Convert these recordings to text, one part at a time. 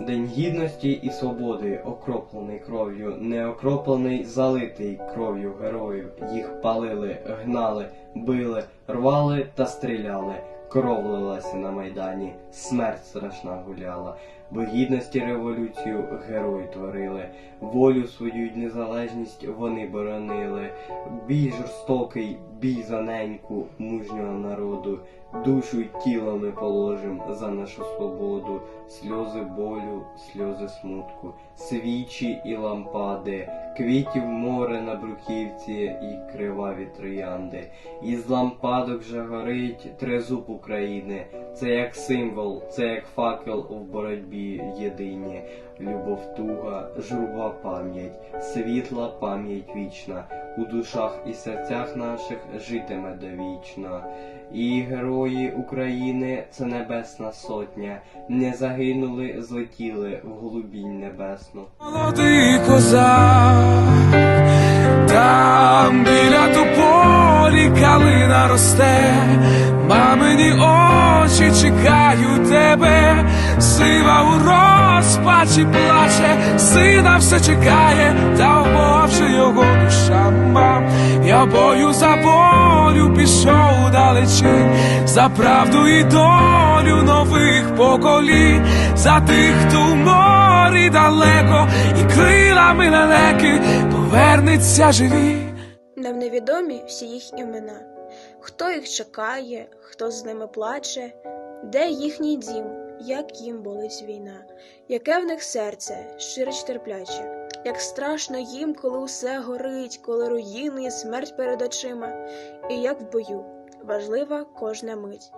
День гідності і свободи, окроплений кров'ю, не окроплений, залитий кров'ю героїв. Їх палили, гнали, били, рвали та стріляли. Кров лилася на майдані, смерть страшна гуляла. Бо гідності революцію герої творили, волю свою й незалежність вони боронили. Бій жорстокий, бій за неньку мужнього народу, душу й тіло ми положим за нашу свободу, сльози болю, сльози смутку, свічі і лампади, квітів море на бруківці і криваві троянди. Із лампадок вже горить трезуб України. Це як символ, це як факел в боротьбі єдині. Любов туга, журба пам'ять, світла пам'ять вічна, у душах і серцях наших житиме довічно. І герої України це небесна сотня, не загинули, злетіли в голубінь небесну. Молодий козак, там біля тополі калина росте, мамині очі чекають тебе, сива у розпачі плаче, сина все чекає, та вмовчи його душа мам. Я бою за волю пішов далечінь, за правду і долю нових поколінь, за тих, хто в морі далеко, і крилами лелеки повернеться живі. Нам невідомі всі їх імена, хто їх чекає, хто з ними плаче, де їхній дім, як їм болить війна, яке в них серце, щире й терпляче, як страшно їм, коли усе горить, коли руїни і смерть перед очима, і як в бою важлива кожна мить,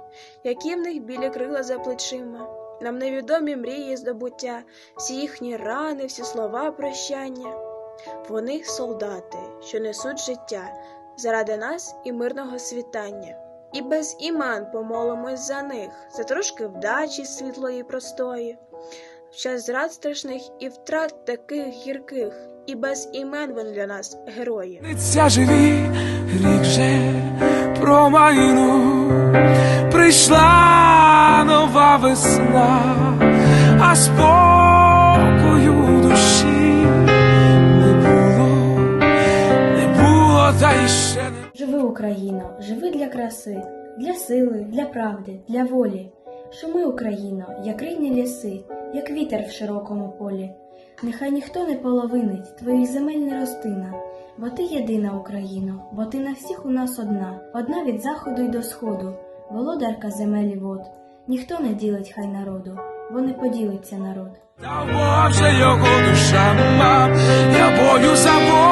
які в них білі крила за плечима. Нам невідомі мрії здобуття, всі їхні рани, всі слова прощання. Вони солдати, що несуть життя заради нас і мирного світання. І без імен помолимось за них, за трошки вдачі світлої простої, в час зрад страшних і втрат таких гірких, і без імен вони для нас герої. Повернеться живі, рік вже промайну, прийшла нова весна, а спокою було, та й ще не. Живи, Україно, живи для краси, для сили, для правди, для волі. Шуми, Україно, як рийні ліси, як вітер в широкому полі. Нехай ніхто не половинить твоїх земель не ростина, бо ти єдина Україно, бо ти на всіх у нас одна, одна від заходу й до сходу, володарка земель і вод. Ніхто не ділить хай народу, бо не поділиться народ. Та може його душа я бою за волю